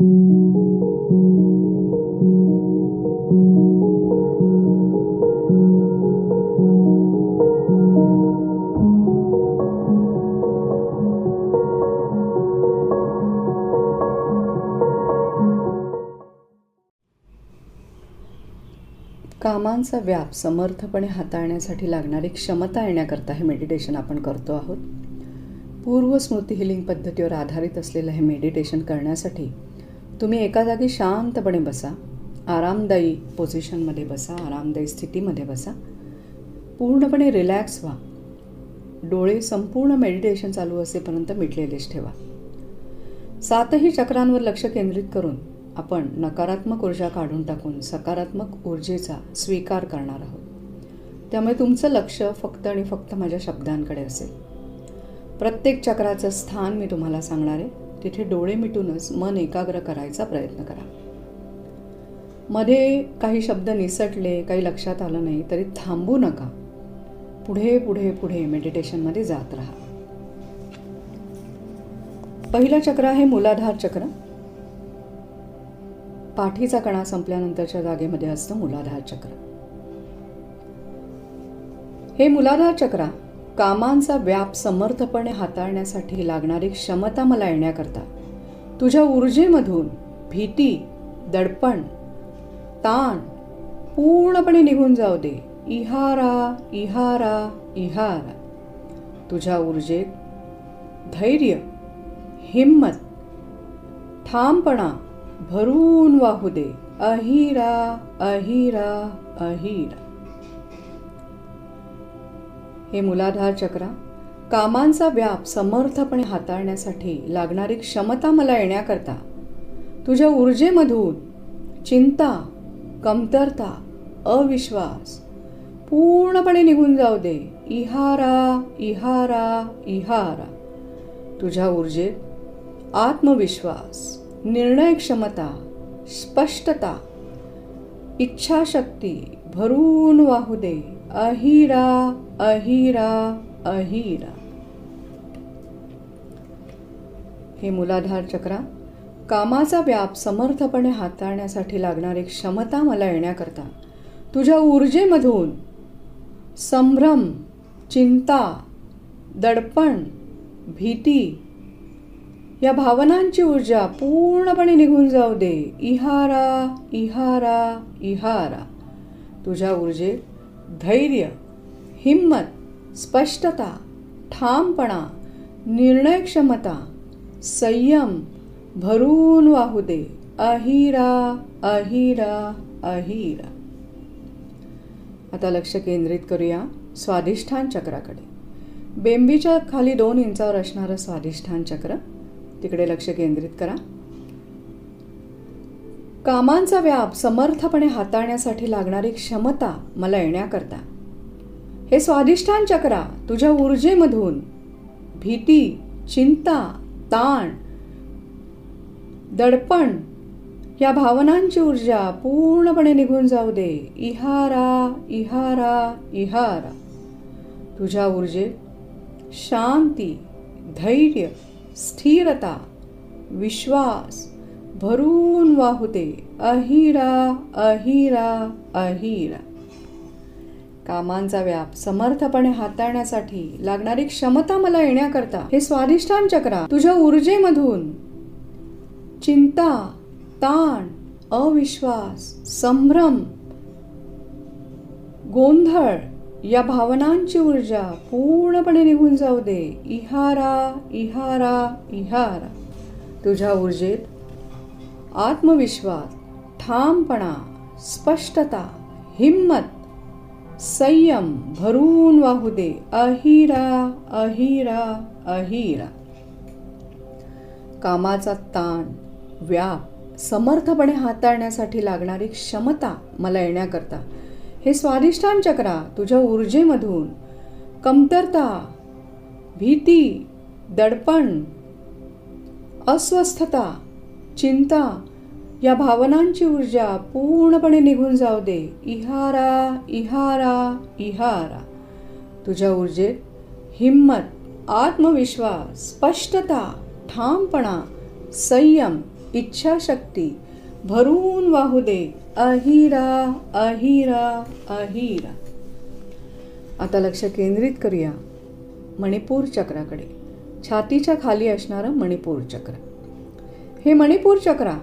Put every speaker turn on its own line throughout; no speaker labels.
कामांचा व्याप समर्थपणे हाताळण्यासाठी लागणारी क्षमता येण्याकरता हे मेडिटेशन आपण करतो आहोत. पूर्व स्मृती हिलिंग पद्धतीवर आधारित असलेलं हे मेडिटेशन करण्यासाठी तुम्ही एका जागी शांतपणे बसा. आरामदायी पोझिशनमध्ये बसा आरामदायी स्थितीमध्ये बसा. पूर्णपणे रिलॅक्स व्हा. डोळे संपूर्ण मेडिटेशन चालू असेपर्यंत मिटलेलेच ठेवा. सातही चक्रांवर लक्ष केंद्रित करून आपण नकारात्मक ऊर्जा काढून टाकून सकारात्मक ऊर्जेचा स्वीकार करणार आहोत. त्यामुळे तुमचं लक्ष फक्त आणि फक्त माझ्या शब्दांकडे असेल. प्रत्येक चक्राचं स्थान मी तुम्हाला सांगणार आहे. तिथे डोळे मिटूनच मन एकाग्र करायचा प्रयत्न करा. मध्ये काही शब्द निसटले काही लक्षात आलं नाही तरी थांबू नका. पुढे पुढे पुढे मेडिटेशनमध्ये जात राहा. पहिलं चक्र आहे मुलाधार चक्र. पाठीचा कणा संपल्यानंतरच्या जागेमध्ये असतं मुलाधार चक्र. हे मुलाधार चक्र कामांचा व्याप समर्थपणे हाताळण्यासाठी लागणारी क्षमता मला येण्याकरता. तुझ्या ऊर्जेमधून भीती दडपण ताण पूर्णपणे निघून जाऊ दे. इहारा इहारा इहारा. तुझ्या ऊर्जेत धैर्य हिम्मत ठामपणा भरून वाहू दे. अहिरा अहिरा अहिरा. हे मुलाधार चक्रा कामांचा व्याप समर्थपणे हाताळण्यासाठी लागणारी क्षमता मला येण्याकरता तुझ्या ऊर्जेमधून चिंता कमतरता अविश्वास पूर्णपणे निघून जाऊ दे. इहारा इहारा इहारा. तुझ्या ऊर्जेत आत्मविश्वास निर्णय क्षमता स्पष्टता इच्छाशक्ती भरून वाहू दे. अहिरा अहिरा अहिरा. हे मुलाधार चक्रा कामाचा व्याप समर्थपणे हाताळण्यासाठी लागणारी क्षमता मला येण्याकरता तुझ्या ऊर्जेमधून संभ्रम चिंता दडपण भीती या भावनांची ऊर्जा पूर्णपणे निघून जाऊ दे. इहारा इहारा इहारा. तुझ्या ऊर्जेत धैर्य हिम्मत स्पष्टता ठामपणा निर्णयक्षमता संयम भरून वाहू दे. अहिरा अहिरा अहिरा. आता लक्ष केंद्रित करूया स्वाधिष्ठान चक्राकडे. बेंबीच्या खाली दोन इंचावर असणारं स्वाधिष्ठान चक्र तिकडे लक्ष केंद्रित करा. कामांचा व्याप समर्थपणे हाताळण्यासाठी लागणारी क्षमता मला येण्याकरता. हे स्वाधिष्ठान चक्रा तुझ्या ऊर्जेमधून भीती चिंता ताण दडपण या भावनांची ऊर्जा पूर्णपणे निघून जाऊ दे. इहारा इहारा इहारा. तुझ्या ऊर्जेत शांती धैर्य स्थिरता विश्वास भरून वाहू दे अहिरा अहिरा अहिरा. कामांचा व्याप समर्थपणे हाताळण्यासाठी लागणारी क्षमता मला येण्याकरता हे स्वाधिष्ठान चक्रा तुझ्या ऊर्जेमधून. चिंता ताण अविश्वास संभ्रम गोंधळ या भावनांची ऊर्जा पूर्णपणे निघून जाऊ दे. इहारा इहारा इहारा. तुझ्या ऊर्जेत आत्मविश्वास ठामपणा स्पष्टता हिम्मत संयम भरून वाहू दे अहिरा अहिरा अहिरा. कामाचा ताण व्याप समर्थपणे हाताळण्यासाठी लागणारी क्षमता मला येण्याकरता. हे स्वाधिष्ठान चक्रा तुझ्या ऊर्जेमधून कमतरता भीती दडपण अस्वस्थता चिंता या भावनांची ऊर्जा पूर्णपणे निघून जाऊ दे. इहारा इहारा इहारा. तुझ्या ऊर्जेत हिम्मत आत्मविश्वास स्पष्टता ठामपणा संयम इच्छाशक्ती भरून वाहू दे. अहिरा अहिरा अहिरा. आता लक्ष केंद्रित करूया मणिपूर चक्राकडे. छातीच्या खाली असणारं मणिपूर चक्र. हे मणिपूर चक्रा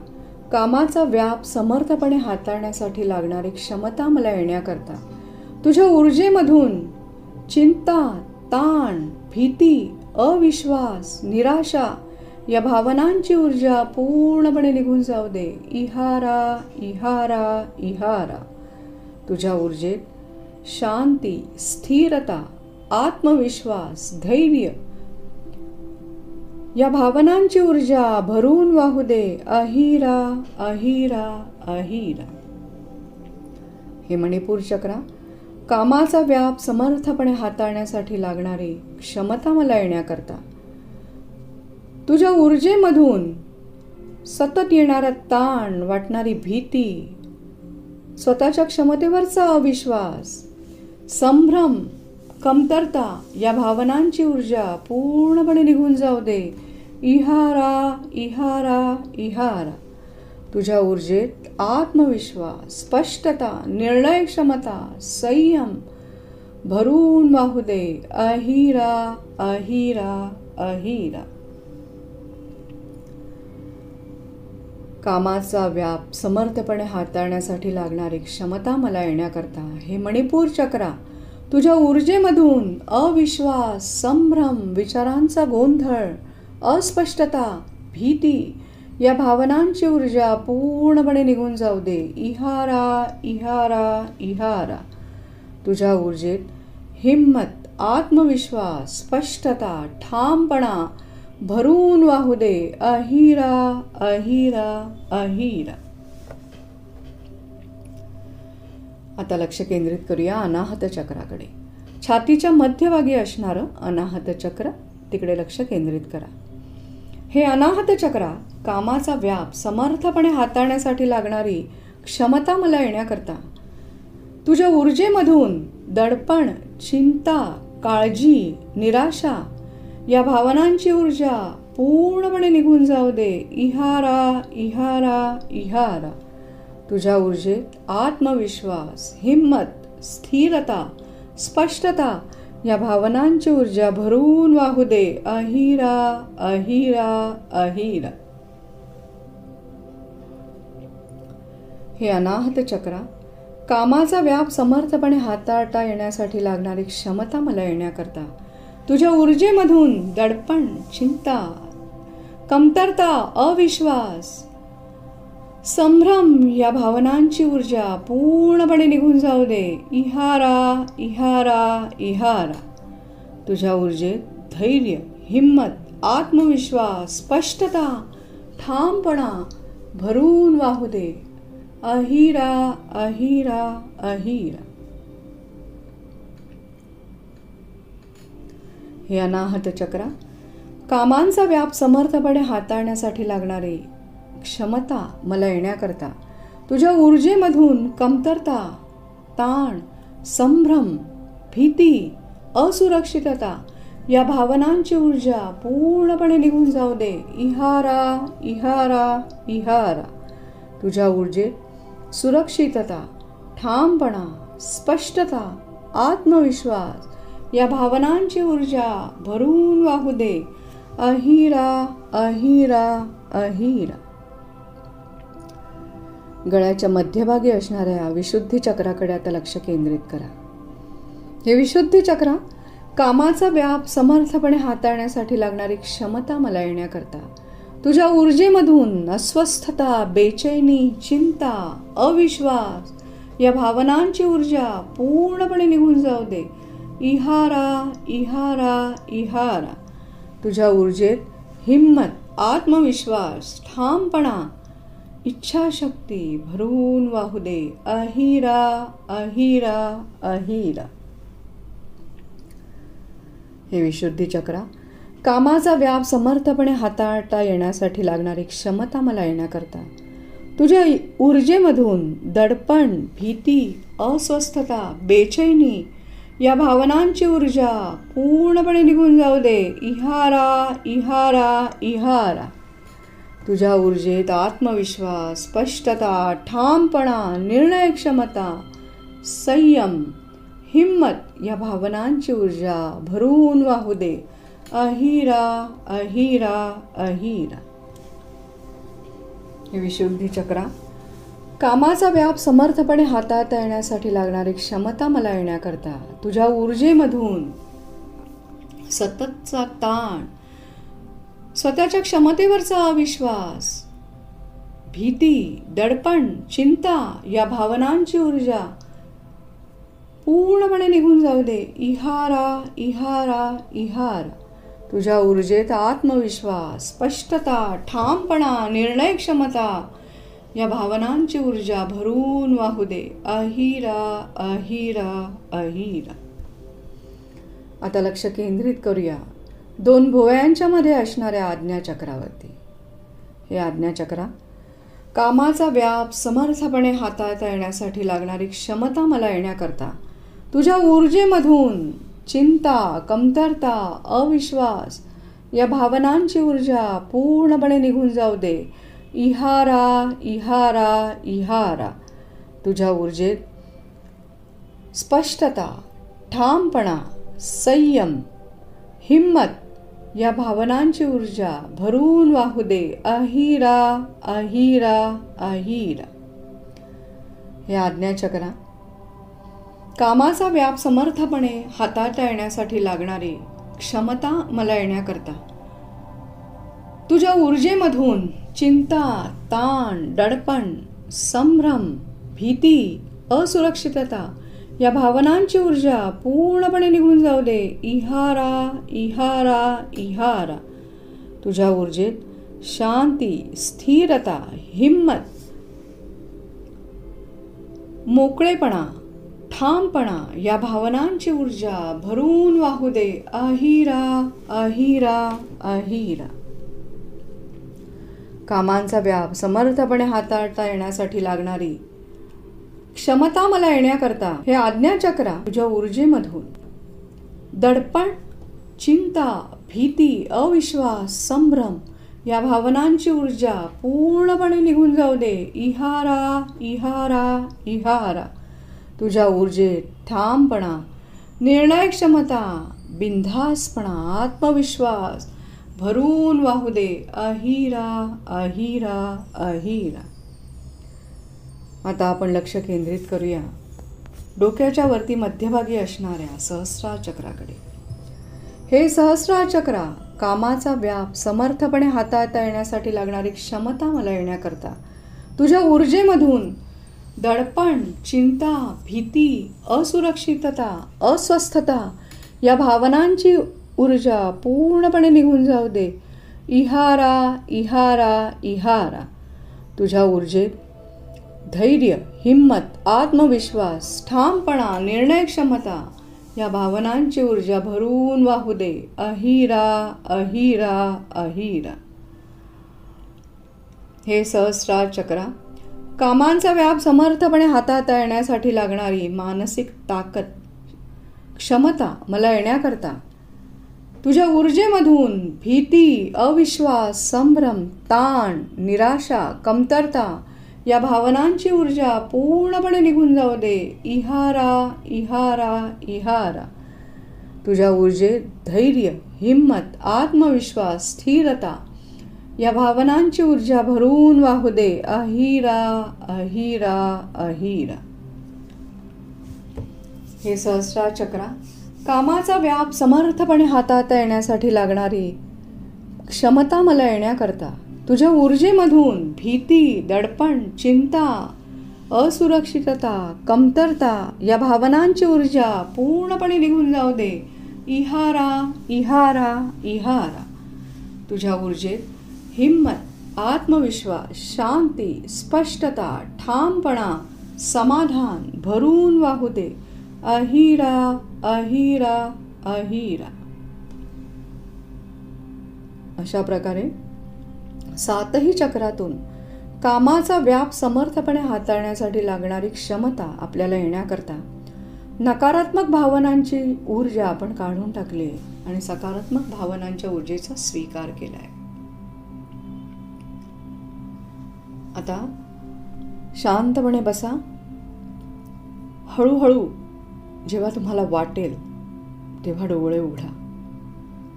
कामाचा व्याप समर्थपणे हाताळण्यासाठी लागणारी क्षमता मला येण्याकरता. तुझ्या ऊर्जेमधून चिंता ताण भीती अविश्वास निराशा या भावनांची ऊर्जा पूर्णपणे निघून जाऊ दे. इहारा इहारा इहारा. तुझ्या ऊर्जेत शांती स्थिरता आत्मविश्वास धैर्य या भावनांची ऊर्जा भरून वाहू दे. अहिरा अहिरा अहिरा. हे मणिपूर चक्रा कामाचा व्याप समर्थपणे हाताळण्यासाठी लागणारी क्षमता मला येण्याकरता. तुझ्या ऊर्जेमधून सतत येणारा ताण वाटणारी भीती स्वतःच्या क्षमतेवरचा अविश्वास संभ्रम कमतरता या भावनांची ऊर्जा पूर्णपणे निघून जाऊ दे. इहारा इहारा इहारा. तुझ्या ऊर्जेत आत्मविश्वास स्पष्टता निर्णय क्षमता संयम भरून वाहू दे. अहिरा अहिरा अहिरा. कामाचा व्याप समर्थपणे हाताळण्यासाठी लागणारी क्षमता मला येण्याकरता हे मणिपूर चक्रा. तुझ्या ऊर्जेमधून अविश्वास संभ्रम विचारांचा गोंधळ अस्पष्टता भीती या भावनांची ऊर्जा पूर्णपणे निघून जाऊ दे. इहारा इहारा इहारा. तुझ्या ऊर्जेत हिंमत आत्मविश्वास स्पष्टता ठामपणा भरून वाहू दे. अहिरा अहिरा अहिरा. आता लक्ष केंद्रित करूया अनाहत चक्राकडे. छातीच्या मध्यभागी असणारं अनाहत चक्र तिकडे लक्ष केंद्रित करा. हे अनाहत चक्रा कामाचा व्याप समर्थपणे हाताळण्यासाठी लागणारी क्षमता मला येण्याकरता. तुझ्या ऊर्जेमधून दडपण चिंता काळजी निराशा या भावनांची ऊर्जा पूर्णपणे निघून जाऊ दे. इहारा इहारा इहारा. तुझ्या ऊर्जेत आत्मविश्वास हिंमत स्थिरता स्पष्टता या भावनांची ऊर्जा भरून वाहू दे. अहिरा अहिरा अहिरा. हे अनाहत चक्रा कामाचा व्याप समर्थपणे हाताळता येण्यासाठी लागणारी क्षमता मला येण्याकरता. तुझ्या ऊर्जेमधून दडपण चिंता कमतरता अविश्वास संभ्रम या भावनांची ऊर्जा पूर्णपणे निघून जाऊ दे. इहारा इहारा इहारा. तुझ्या ऊर्जेत धैर्य हिंमत आत्मविश्वास स्पष्टता ठामपणा भरून वाहू दे. अहिरा अहिरा अहिरा. हे अनाहत चक्रा कामांचा व्याप समर्थपणे हाताळण्यासाठी लागणारे क्षमता मला येण्याकरता. तुझ्या ऊर्जेमधून कमतरता ताण संभ्रम भीती असुरक्षितता या भावनांची ऊर्जा पूर्णपणे निघून जाऊ दे. इहारा इहारा इहारा. तुझ्या ऊर्जेत सुरक्षितता ठामपणा स्पष्टता आत्मविश्वास या भावनांची ऊर्जा भरून वाहू दे. अहिरा अहिरा अहिरा. गळ्याच्या मध्यभागी असणाऱ्या विशुद्धी चक्राकडे आता लक्ष केंद्रित करा. हे विशुद्धी चक्र कामाचा व्याप समर्थपणे हाताळण्यासाठी लागणारी क्षमता मला येण्याकरता तुझ्या ऊर्जेमधून अस्वस्थता बेचैनी चिंता अविश्वास या भावनांची ऊर्जा पूर्णपणे निघून जाऊ दे. इहारा इहारा इहारा. तुझ्या ऊर्जेत हिंमत आत्मविश्वास ठामपणा इच्छाशक्ती भरून वाहू दे. अहिरा अहिरा अहिरा. हे विशुद्धी चक्रा कामाचा व्याप समर्थपणे हाताळता येण्यासाठी लागणारी क्षमता मला येण्याकरता. तुझ्या ऊर्जेमधून दडपण भीती अस्वस्थता बेचैनी या भावनांची ऊर्जा पूर्णपणे निघून जाऊ दे. इहारा इहारा इहारा. तुझ्या ऊर्जेत आत्मविश्वास स्पष्टता ठामपणा निर्णय क्षमता संयम हिम्मत या भावनांची ऊर्जा भरून वाहू दे. अहिरा अहिरा अहिरा. हे विशुद्धी चक्रा. कामाचा व्याप समर्थपणे हातात येण्यासाठी लागणारी क्षमता मला येण्याकरता तुझ्या ऊर्जेमधून सततचा ताण स्वतःच्या क्षमतेवरचा अविश्वास भीती दडपण चिंता या भावनांची ऊर्जा पूर्णपणे निघून जाऊ दे. इहारा इहारा इहार. तुझ्या ऊर्जेत आत्मविश्वास स्पष्टता ठामपणा निर्णय क्षमता या भावनांची ऊर्जा भरून वाहू दे. अहिरा अहिरा अहिरा. आता लक्ष केंद्रित करूया. दोन भुवयांच्या मध्ये असणाऱ्या आज्ञाचक्रावरती हे आज्ञाचक्रा कामाचा व्याप समर्थपणे हाताळता येण्यासाठी लागणारी क्षमता मला येण्याकरता तुझ्या ऊर्जेमधून चिंता कमतरता अविश्वास या भावनांची ऊर्जा पूर्णपणे निघून जाऊ दे. इहारा इहारा इहारा. तुझ्या ऊर्जेत स्पष्टता ठामपणा संयम हिम्मत या भावनांची ऊर्जा भरून वाहू दे. अहिरा अहिरा अहिरा. हे आज्ञाचक्रा कामाचा व्याप समर्थपणे हाताळता येण्यासाठी लागणारी क्षमता मला येण्याकरता. तुझ्या ऊर्जेमधून चिंता ताण दडपण संभ्रम भीती असुरक्षितता या भावनांची ऊर्जा पूर्णपणे निघून जाऊ दे. इहारा इहारा इहारा. तुझ्या ऊर्जेत शांती स्थिरता हिम्मत मोकळेपणा ठामपणा या भावनांची ऊर्जा भरून वाहू दे. अहिरा अहिरा अहिरा. कामांचा व्याप समर्थपणे हाताळता येण्यासाठी लागणारी क्षमता मला येण्याकरता हे आज्ञाचक्रा तुझ्या ऊर्जेमधून. दडपण चिंता भीती अविश्वास संभ्रम या भावनांची ऊर्जा पूर्णपणे निघून जाऊ दे. इहारा इहारा इहारा. तुझ्या ऊर्जेत ठामपणा निर्णय क्षमता बिंधासपणा आत्मविश्वास भरून वाहू दे. अहिरा अहिरा अहिरा. आता आपण लक्ष केंद्रित करूया. डोक्याच्या वरती मध्यभागी असणाऱ्या सहस्रा चक्राकडे. हे सहस्रा चक्रा कामाचा व्याप समर्थपणे हाताळता येण्यासाठी लागणारी क्षमता मला येण्याकरता तुझ्या ऊर्जेमधून दडपण चिंता भीती असुरक्षितता अस्वस्थता या भावनांची ऊर्जा पूर्णपणे निघून जाऊ दे. इहारा इहारा इहारा. तुझ्या ऊर्जेत धैर्य हिम्मत आत्मविश्वास ठामपणा निर्णय क्षमता या भावनांची ऊर्जा भरून वाहू दे. अहिरा अहिरा अहिरा. हे सहस्रार चक्रा कामांचा व्याप समर्थपणे हातात येण्यासाठी लागणारी मानसिक ताकद क्षमता मला येण्याकरता तुझ्या ऊर्जेमधून भीती अविश्वास संभ्रम ताण निराशा कमतरता या भावनांची ऊर्जा पूर्णपणे निघून जाऊ दे. इहारा इहारा इहारा. तुझ्या ऊर्जेत धैर्य हिंमत आत्मविश्वास स्थिरता या भावनांची ऊर्जा भरून वाहू दे. अहिरा अहिरा अहिरा. हे सहस्रा चक्रा कामाचा व्याप समर्थपणे हाताळता येण्यासाठी लागणारी क्षमता मला येण्याकरता तुझ्या ऊर्जेमधून भीती दडपण चिंता असुरक्षितता कमतरता या भावनांची ऊर्जा पूर्णपणे निघून जाऊ दे. इहारा इहारा इहारा. तुझ्या ऊर्जेत हिम्मत आत्मविश्वास शांती स्पष्टता ठामपणा समाधान भरून वाहू दे. अहिरा अहिरा अहिरा. अशा प्रकारे सातही चक्रातून कामाचा व्याप समर्थपणे हाताळण्यासाठी लागणारी क्षमता आपल्याला येण्याकरता नकारात्मक भावनांची ऊर्जा आपण काढून टाकली आहे आणि सकारात्मक भावनांच्या ऊर्जेचा स्वीकार केला आहे. आता शांतपणे बसा. हळूहळू जेव्हा तुम्हाला वाटेल तेव्हा डोळे उघडा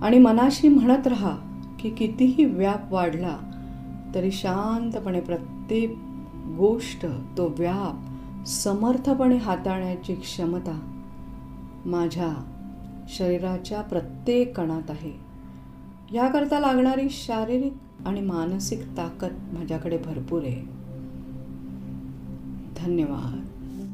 आणि मनाशी म्हणत राहा की कितीही व्याप वाढला तरी शांतपणे प्रत्येक गोष्ट तो व्याप समर्थपणे हाताळण्याची क्षमता माझ्या शरीराच्या प्रत्येक कणात आहे. याकरता लागणारी शारीरिक आणि मानसिक ताकद माझ्याकडे भरपूर आहे. धन्यवाद.